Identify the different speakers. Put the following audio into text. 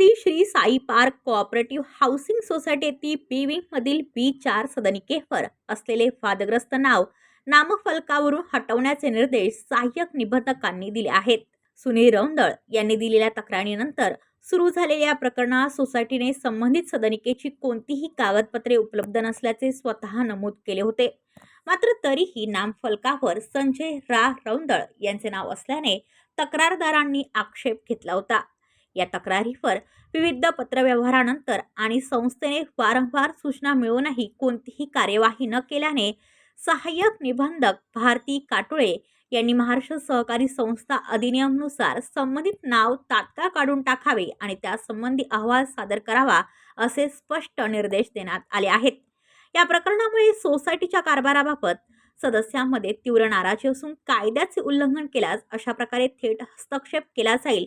Speaker 1: Sai park cooperative housing society B wing मधील B चार सदनिकेवर असलेले वादग्रस्त नाव नामफलकावरून हटवण्याचे निर्देश सहाय्यक निबंधकांनी दिले आहेत. सुनील रौंदळ यांनी दिलेल्या तक्रारीनंतर सुरू झालेल्या या प्रकरणात सोसायटीने संबंधित सदनिकेची कोणतीही कागदपत्रे उपलब्ध नसल्याचे स्वतः नमूद केले होते. मात्र तरीही नामफलकावर संजय रा. रौंदळ यांचे नाव असल्याने तक्रारदारांनी आक्षेप घेतला होता. या तक्रारीवर विविध पत्रव्यवहारानंतर आणि संस्थेने वारंवार सूचना मिळूनही कोणतीही कार्यवाही न केल्याने सहाय्यक निबंधक भारती काटोळे यांनी महाराष्ट्र सहकारी संस्था अधिनियमनुसार संबंधित नाव तात्काळ काढून टाकावे आणि त्यासंबंधी अहवाल सादर करावा असे स्पष्ट निर्देश देण्यात आले आहेत. या प्रकरणामुळे सोसायटीच्या कारभाराबाबत सदस्यांमध्ये तीव्र नाराजी असून कायद्याचे उल्लंघन केल्यास अशा प्रकारे थेट हस्तक्षेप केला जाईल